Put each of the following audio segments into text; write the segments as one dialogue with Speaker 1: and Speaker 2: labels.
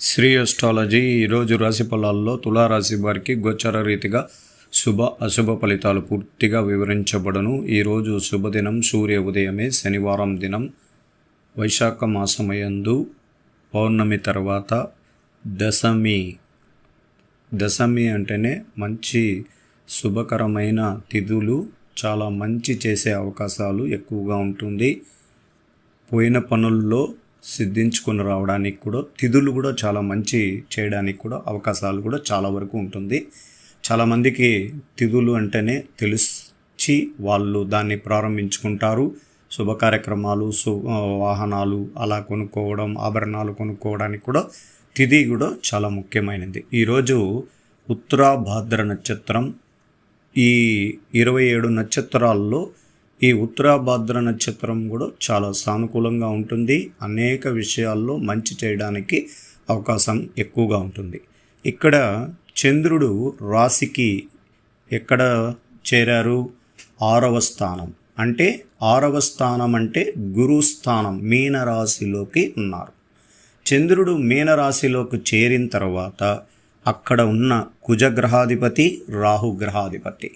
Speaker 1: Shri astrology ఈరోజు రాశి ఫలాల్లో తులారాశి వారికి గోచర రీతిగా శుభ అశుభ ఫలితాలు పూర్తిగా వివరించబడును. ఈరోజు శుభదినం సూర్య ఉదయమే శనివారం దినం వైశాఖ మాసమయందు పౌర్ణమి తర్వాత దశమి. దశమి అంటేనే మంచి శుభకరమైన తిథులు చాలా మంచి చేసే అవకాశాలు ఎక్కువగా ఉంటుంది. పోయిన పనుల్లో సిద్ధించుకొని రావడానికి కూడా తిథులు కూడా చాలా మంచి చేయడానికి కూడా అవకాశాలు కూడా చాలా వరకు ఉంటుంది. చాలామందికి తిథులు అంటేనే తెలిసి వాళ్ళు దాన్ని ప్రారంభించుకుంటారు. శుభ కార్యక్రమాలు సు వాహనాలు అలా కొనుక్కోవడం ఆభరణాలు కొనుక్కోవడానికి కూడా తిథి కూడా చాలా ముఖ్యమైనది. ఈరోజు ఉత్తరాభాద్ర నక్షత్రం ఈ ఇరవై ఏడు నక్షత్రాల్లో ఈ ఉత్తరాభాద్ర నక్షత్రం కూడా చాలా సానుకూలంగా ఉంటుంది. అనేక విషయాల్లో మంచి చేయడానికి అవకాశం ఎక్కువగా ఉంటుంది. ఇక్కడ చంద్రుడు రాశికి ఎక్కడ చేరారు? ఆరవ స్థానం. అంటే ఆరవ స్థానం అంటే గురుస్థానం మీనరాశిలోకి ఉన్నారు. చంద్రుడు మీనరాశిలోకి చేరిన తర్వాత అక్కడ ఉన్న కుజగ్రహాధిపతి రాహుగ్రహాధిపతి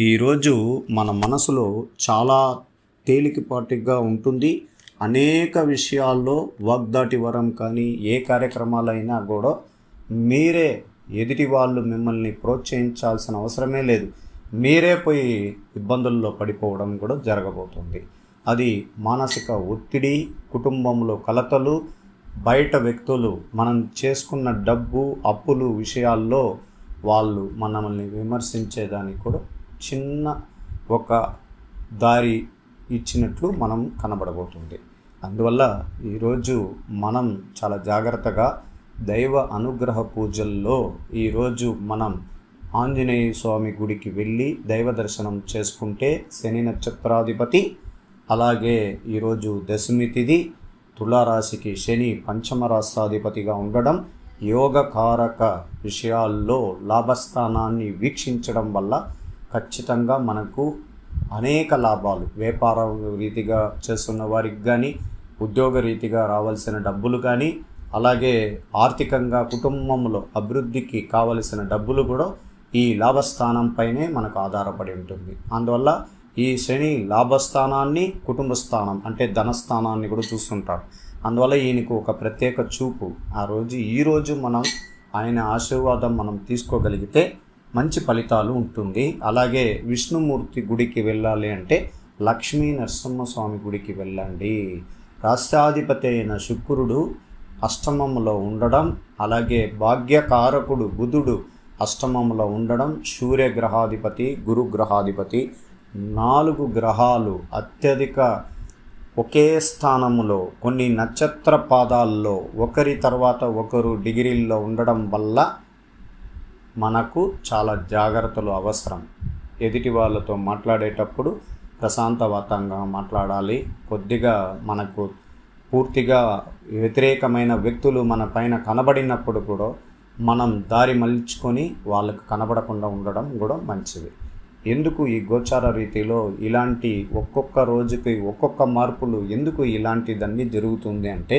Speaker 1: ఈరోజు మన మనసులో చాలా తేలికపాటిగా ఉంటుంది. అనేక విషయాల్లో వాగ్దాటి వరం కానీ ఏ కార్యక్రమాలైనా కూడా మీరే ఎదుటి వాళ్ళు మిమ్మల్ని ప్రోత్సహించాల్సిన అవసరమే లేదు. మీరే పోయి ఇబ్బందుల్లో పడిపోవడం కూడా జరగబోతుంది. అది మానసిక ఒత్తిడి కుటుంబంలో కలతలు బయట వ్యక్తులు మనం చేసుకున్న డబ్బు అప్పులు విషయాల్లో వాళ్ళు మనల్ని విమర్శించేదానికి కూడా చిన్న ఒక దారి ఇచ్చినట్లు మనం కనబడబోతుంది. అందువల్ల ఈరోజు మనం చాలా జాగ్రత్తగా దైవ అనుగ్రహ పూజల్లో ఈరోజు మనం ఆంజనేయ స్వామి గుడికి వెళ్ళి దైవ దర్శనం చేసుకుంటే శని నక్షత్రాధిపతి అలాగే ఈరోజు దశమి తిథి తులారాశికి శని పంచమ రాష్ట్రాధిపతిగా ఉండడం యోగకారక విషయాల్లో లాభస్థానాన్ని వీక్షించడం వల్ల ఖచ్చితంగా మనకు అనేక లాభాలు వ్యాపార రీతిగా చేస్తున్న వారికి కానీ ఉద్యోగ రీతిగా రావాల్సిన డబ్బులు కానీ అలాగే ఆర్థికంగా కుటుంబంలో అభివృద్ధికి కావలసిన డబ్బులు కూడా ఈ లాభస్థానంపైనే మనకు ఆధారపడి ఉంటుంది. అందువల్ల ఈ శని లాభస్థానాన్ని కుటుంబ స్థానం అంటే ధనస్థానాన్ని కూడా చూస్తుంటారు. అందువల్ల ఈయనకు ఒక ప్రత్యేక చూపు. ఆ రోజు ఈరోజు మనం ఆయన ఆశీర్వాదం మనం తీసుకోగలిగితే మంచి ఫలితాలు ఉంటుంది. అలాగే విష్ణుమూర్తి గుడికి వెళ్ళాలి అంటే లక్ష్మీ నరసింహస్వామి గుడికి వెళ్ళండి. రాష్ట్రాధిపతి అయిన శుక్రుడు అష్టమంలో ఉండడం అలాగే భాగ్యకారకుడు బుధుడు అష్టమంలో ఉండడం సూర్యగ్రహాధిపతి గురుగ్రహాధిపతి నాలుగు గ్రహాలు అత్యధిక ఒకే స్థానములో కొన్ని నక్షత్ర పాదాల్లో ఒకరి తర్వాత ఒకరు డిగ్రీల్లో ఉండడం వల్ల మనకు చాలా జాగ్రత్తలు అవసరం. ఎదుటి వాళ్ళతో మాట్లాడేటప్పుడు ప్రశాంతవంతంగా మాట్లాడాలి. కొద్దిగా మనకు పూర్తిగా వ్యతిరేకమైన వ్యక్తులు మన పైన కనబడినప్పుడు కూడా మనం దారి మలుచుకొని వాళ్ళకు కనబడకుండా ఉండడం కూడా మంచిది. ఎందుకు ఈ గోచార రీతిలో ఇలాంటి ఒక్కొక్క రోజుకి ఒక్కొక్క మార్పులు ఎందుకు ఇలాంటిదన్నీ జరుగుతుంది అంటే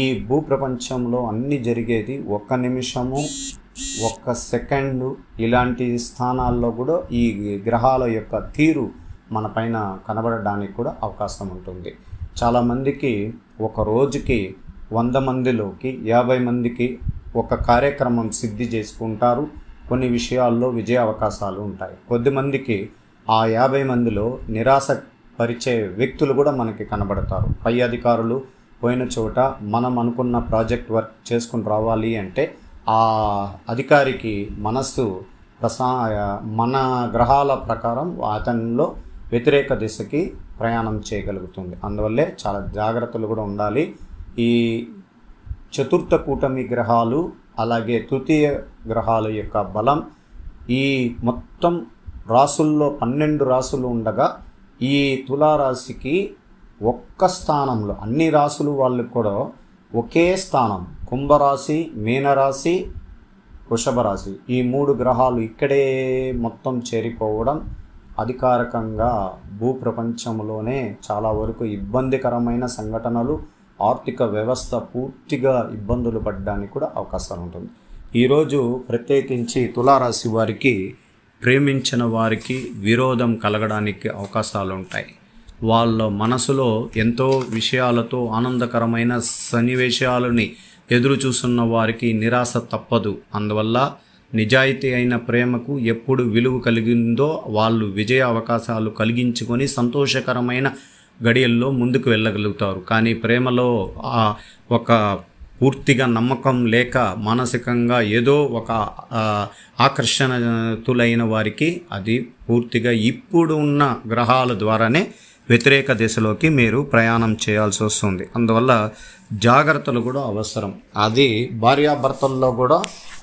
Speaker 1: ఈ భూప్రపంచంలో అన్నీ జరిగేది ఒక్క నిమిషము ఒక్క సెకండ్ ఇలాంటి స్థానాల్లో కూడా ఈ గ్రహాల యొక్క తీరు మన పైన కనబడడానికి కూడా అవకాశం ఉంటుంది. చాలామందికి ఒక రోజుకి వంద మందిలోకి యాభై మందికి ఒక కార్యక్రమం సిద్ధి చేసుకుంటారు. కొన్ని విషయాల్లో విజయ అవకాశాలు ఉంటాయి. కొద్దిమందికి ఆ యాభై మందిలో నిరాశ పరిచే వ్యక్తులు కూడా మనకి కనబడతారు. పై అధికారులు పోయిన చోట మనం అనుకున్న ప్రాజెక్ట్ వర్క్ చేసుకుని రావాలి అంటే ఆ అధికారికి మనస్సు ప్రసా మన గ్రహాల ప్రకారం అతనిలో వ్యతిరేక దిశకి ప్రయాణం చేయగలుగుతుంది. అందువల్లే చాలా జాగ్రత్తలు కూడా ఉండాలి. ఈ చతుర్థ కూటమి గ్రహాలు అలాగే తృతీయ గ్రహాల యొక్క బలం ఈ మొత్తం రాసుల్లో పన్నెండు రాసులు ఉండగా ఈ తులారాశికి ఒక్క స్థానంలో అన్ని రాసులు వాళ్ళకి కూడా ఒకే స్థానం కుంభరాశి మీనరాశి వృషభరాశి. ఈ మూడు గ్రహాలు ఇక్కడే మొత్తం చేరిపోవడం అధికారికంగా భూప్రపంచంలోనే చాలా వరకు ఇబ్బందికరమైన సంఘటనలు ఆర్థిక వ్యవస్థ పూర్తిగా ఇబ్బందులు పడడానికి కూడా అవకాశాలు ఉంటుంది. ఈరోజు ప్రత్యేకించి తులారాశి వారికి ప్రేమించిన వారికి విరోధం కలగడానికి అవకాశాలు ఉంటాయి. వాళ్ళ మనసులో ఎంతో విషయాలతో ఆనందకరమైన సన్నివేశాలని ఎదురు చూస్తున్న వారికి నిరాశ తప్పదు. అందువల్ల నిజాయితీ అయిన ప్రేమకు ఎప్పుడు విలువ కలిగిందో వాళ్ళు విజయ అవకాశాలు కలిగించుకొని సంతోషకరమైన గడియల్లో ముందుకు వెళ్ళగలుగుతారు. కానీ ప్రేమలో ఆ ఒక పూర్తిగా నమ్మకం లేక మానసికంగా ఏదో ఒక ఆకర్షణతులైన వారికి అది పూర్తిగా ఇప్పుడు ఉన్న గ్రహాల ద్వారానే వ్యతిరేక దిశలోకి మీరు ప్రయాణం చేయాల్సి వస్తుంది. అందువల్ల జాగ్రత్తలు కూడా అవసరం. అది భార్యాభర్తల్లో కూడా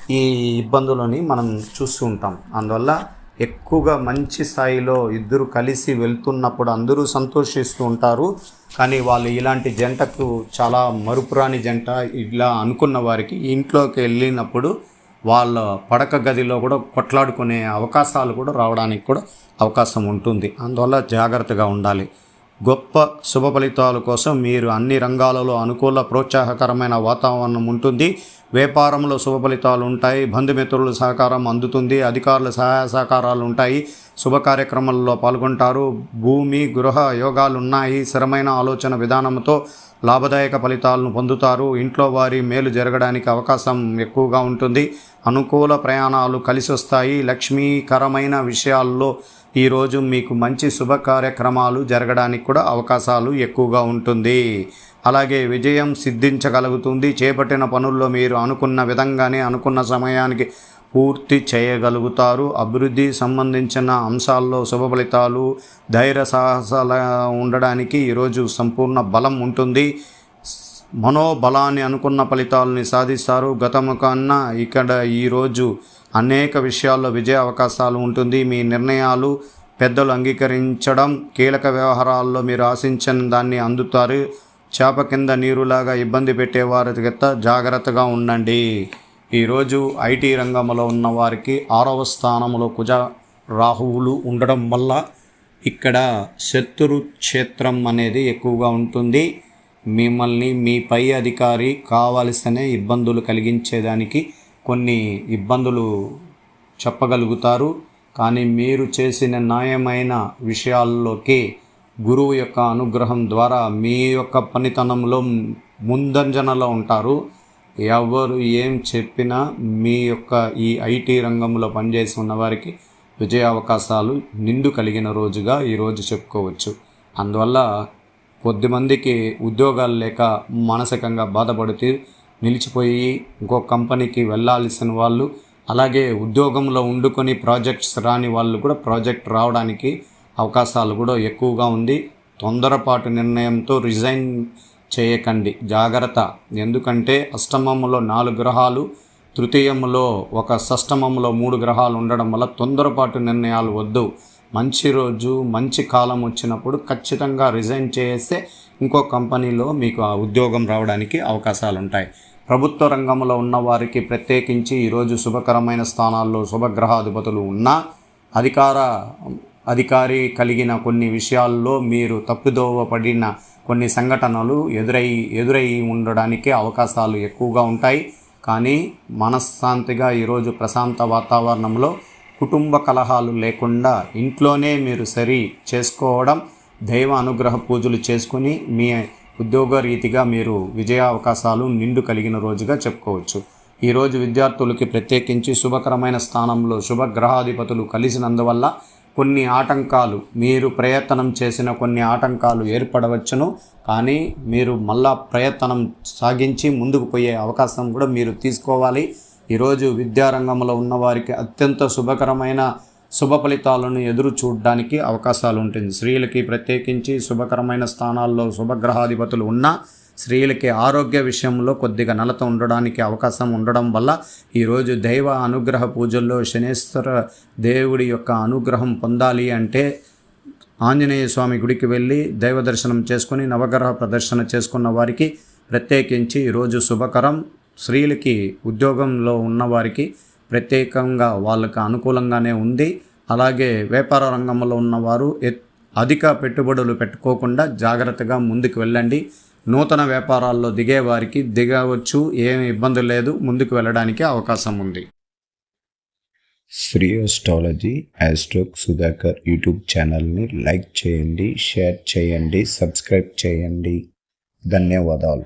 Speaker 1: ఈ ఇబ్బందులని మనం చూస్తూ ఉంటాం. అందువల్ల ఎక్కువగా మంచి స్థాయిలో ఇద్దరు కలిసి వెళ్తున్నప్పుడు అందరూ సంతోషిస్తూ ఉంటారు. కానీ వాళ్ళు ఇలాంటి జంటకు చాలా మరుపురాని జంట ఇలా అనుకున్న వారికి ఇంట్లోకి వెళ్ళినప్పుడు వాళ్ళ పడక గదిలో కూడా కొట్లాడుకునే అవకాశాలు కూడా రావడానికి కూడా అవకాశం ఉంటుంది. అందువల్ల జాగ్రత్తగా ఉండాలి. గొప్ప శుభ ఫలితాల కోసం మీరు అన్ని రంగాలలో అనుకూల ప్రోత్సాహకరమైన వాతావరణం ఉంటుంది. వ్యాపారంలో శుభ ఫలితాలు ఉంటాయి. బంధుమిత్రుల సహకారం అందుతుంది. అధికారుల సహాయ సహకారాలు ఉంటాయి. శుభ కార్యక్రమాల్లో పాల్గొంటారు. భూమి గృహ యోగాలు ఉన్నాయి. స్థిరమైన ఆలోచన విధానంతో లాభదాయక ఫలితాలను పొందుతారు. ఇంట్లో వారి మేలు జరగడానికి అవకాశం ఎక్కువగా ఉంటుంది. అనుకూల ప్రయాణాలు కలిసి వస్తాయి లక్ష్మీకరమైన విషయాల్లో ఈరోజు మీకు మంచి శుభ కార్యక్రమాలు జరగడానికి కూడా అవకాశాలు ఎక్కువగా ఉంటుంది. అలాగే విజయం సిద్ధించగలుగుతుంది. చేపట్టిన పనుల్లో మీరు అనుకున్న విధంగానే అనుకున్న సమయానికి పూర్తి చేయగలుగుతారు. అభివృద్ధి సంబంధించిన అంశాల్లో శుభ ఫలితాలు ధైర్య సాహసాల ఉండడానికి ఈరోజు సంపూర్ణ బలం ఉంటుంది. మనోబలాన్ని అనుకున్న ఫలితాలని సాధిస్తారు. గతము కన్నా ఇక్కడ ఈరోజు అనేక విషయాల్లో విజయ అవకాశాలు ఉంటుంది. మీ నిర్ణయాలు పెద్దలు అంగీకరించడం కీలక వ్యవహారాల్లో మీరు ఆశించిన దాన్ని అందుతారు. చేప కింద నీరులాగా ఇబ్బంది పెట్టేవారి గత జాగ్రత్తగా ఉండండి. ఈరోజు ఐటీ రంగంలో ఉన్న వారికి ఆరవ స్థానంలో కుజ రాహువులు ఉండడం వల్ల ఇక్కడ శత్రు క్షేత్రం అనేది ఎక్కువగా ఉంటుంది. మిమ్మల్ని మీ పై అధికారి కావలసిన ఇబ్బందులు కలిగించేదానికి కొన్ని ఇబ్బందులు చెప్పగలుగుతారు. కానీ మీరు చేసిన న్యాయమైన విషయాల్లోకి గురువు యొక్క అనుగ్రహం ద్వారా మీ యొక్క పనితనంలో ముందంజనలో ఉంటారు. ఎవరు ఏం చెప్పినా మీ యొక్క ఈ ఐటీ రంగంలో పనిచేసి ఉన్నవారికి విజయ అవకాశాలు నిండు కలిగిన రోజుగా ఈరోజు చెప్పుకోవచ్చు. అందువల్ల కొద్దిమందికి ఉద్యోగాలు లేక మానసికంగా బాధపడుతూ నిలిచిపోయి ఇంకో కంపెనీకి వెళ్ళాల్సిన వాళ్ళు అలాగే ఉద్యోగంలో ఉండుకొని ప్రాజెక్ట్స్ రాని వాళ్ళు కూడా ప్రాజెక్ట్ రావడానికి అవకాశాలు కూడా ఎక్కువగా ఉంది. తొందరపాటు నిర్ణయంతో రిజైన్ చేయకండి. జాగ్రత్త. ఎందుకంటే అష్టమంలో నాలుగు గ్రహాలు తృతీయంలో ఒక షష్టమంలో మూడు గ్రహాలు ఉండడం వల్ల తొందరపాటు నిర్ణయాలు వద్దు. మంచి రోజు మంచి కాలం వచ్చినప్పుడు ఖచ్చితంగా రిజైన్ చేస్తే ఇంకో కంపెనీలో మీకు ఆ ఉద్యోగం రావడానికి అవకాశాలు ఉంటాయి ప్రభుత్వ రంగంలో ఉన్న వారికి ప్రత్యేకించి ఈరోజు శుభకరమైన స్థానాల్లో శుభగ్రహాధిపతులు ఉన్నా అధికార అధికారి కలిగిన కొన్ని విషయాల్లో మీరు తప్పుదోవ పడిన కొన్ని సంఘటనలు ఎదురై ఎదురై ఉండడానికి అవకాశాలు ఎక్కువగా ఉంటాయి. కానీ మనశ్శాంతిగా ఈరోజు ప్రశాంత వాతావరణంలో కుటుంబ కలహాలు లేకుండా ఇంట్లోనే మీరు సరి చేసుకోవడం దైవ అనుగ్రహ పూజలు చేసుకుని మీ ఉద్యోగ రీతిగా మీరు విజయ అవకాశాలు నిండు కలిగిన రోజుగా చెప్పుకోవచ్చు. ఈరోజు విద్యార్థులకి ప్రత్యేకించి శుభకరమైన స్థానంలో శుభగ్రహాధిపతులు కలిసినందువల్ల కొన్ని ఆటంకాలు మీరు ప్రయత్నం చేసిన కొన్ని ఆటంకాలు ఏర్పడవచ్చును. కానీ మీరు మళ్ళా ప్రయత్నం సాగించి ముందుకు పోయే అవకాశం కూడా మీరు తీసుకోవాలి. ఈరోజు విద్యారంగంలో ఉన్నవారికి అత్యంత శుభకరమైన శుభ ఫలితాలను ఎదురు చూడడానికి అవకాశాలు ఉంటుంది. స్త్రీలకి ప్రత్యేకించి శుభకరమైన స్థానాల్లో శుభగ్రహాధిపతులు ఉన్నా స్త్రీలకి ఆరోగ్య విషయంలో కొద్దిగా నలత ఉండడానికి అవకాశం ఉండడం వల్ల ఈరోజు దైవ అనుగ్రహ పూజల్లో శనేశ్వర దేవుడి యొక్క అనుగ్రహం పొందాలి అంటే ఆంజనేయ స్వామి గుడికి వెళ్ళి దైవ దర్శనం చేసుకుని నవగ్రహ ప్రదర్శన చేసుకున్న వారికి ప్రత్యేకించి ఈరోజు శుభకరం. స్త్రీలకి ఉద్యోగంలో ఉన్నవారికి ప్రత్యేకంగా వాళ్ళకి అనుకూలంగానే ఉంది. అలాగే వ్యాపార రంగంలో ఉన్నవారు అధిక పెట్టుబడులు పెట్టుకోకుండా జాగ్రత్తగా ముందుకు వెళ్ళండి. నూతన వ్యాపారాల్లో దిగేవారికి దిగవచ్చు ఏమి ఇబ్బంది లేదు ముందుకు వెళ్ళడానికి అవకాశం ఉంది.
Speaker 2: శ్రీ అస్ట్రాలజీ యాస్ట్రోక్ సుధాకర్ యూట్యూబ్ ఛానల్ని లైక్ చేయండి షేర్ చేయండి సబ్స్క్రైబ్ చేయండి. ధన్యవాదాలు.